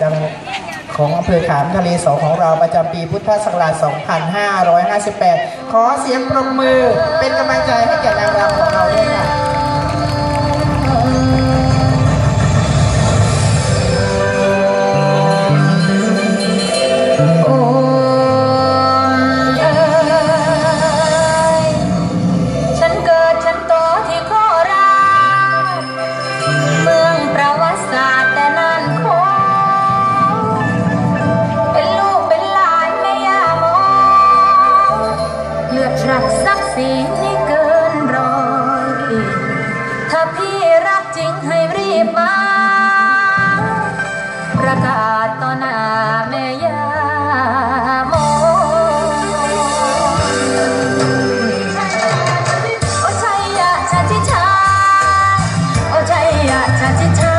จังของอำเภอขามทะเลสองของเราประจำปีพุทธศักราช 2558 ขอเสียงปรบมือเป็นกำลังใจให้แก่นางรำของเราด้วยค่ะ got touch it, touch.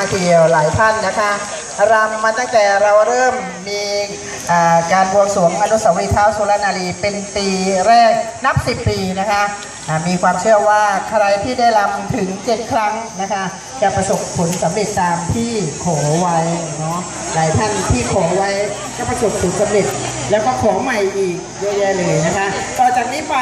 ากทีเดียวหลายท่านนะคะรำมาตั้งแต่เราเริ่มมีการบวงสรวงอนุสาวรีย์เท้าสุรนารีเป็นปีแรกนับ 10 ปีนะคะมีความเชื่อว่าใครที่ได้รำถึง 7 ครั้งนะคะ จะประสบผลสำเร็จตามที่ขอไว้เนาะหลายท่านที่ขอไว้ก็ประสบผลสำเร็จ แล้วก็ขอใหม่อีกเยอะแยะเลยนะคะ ต่อจากนี้ไป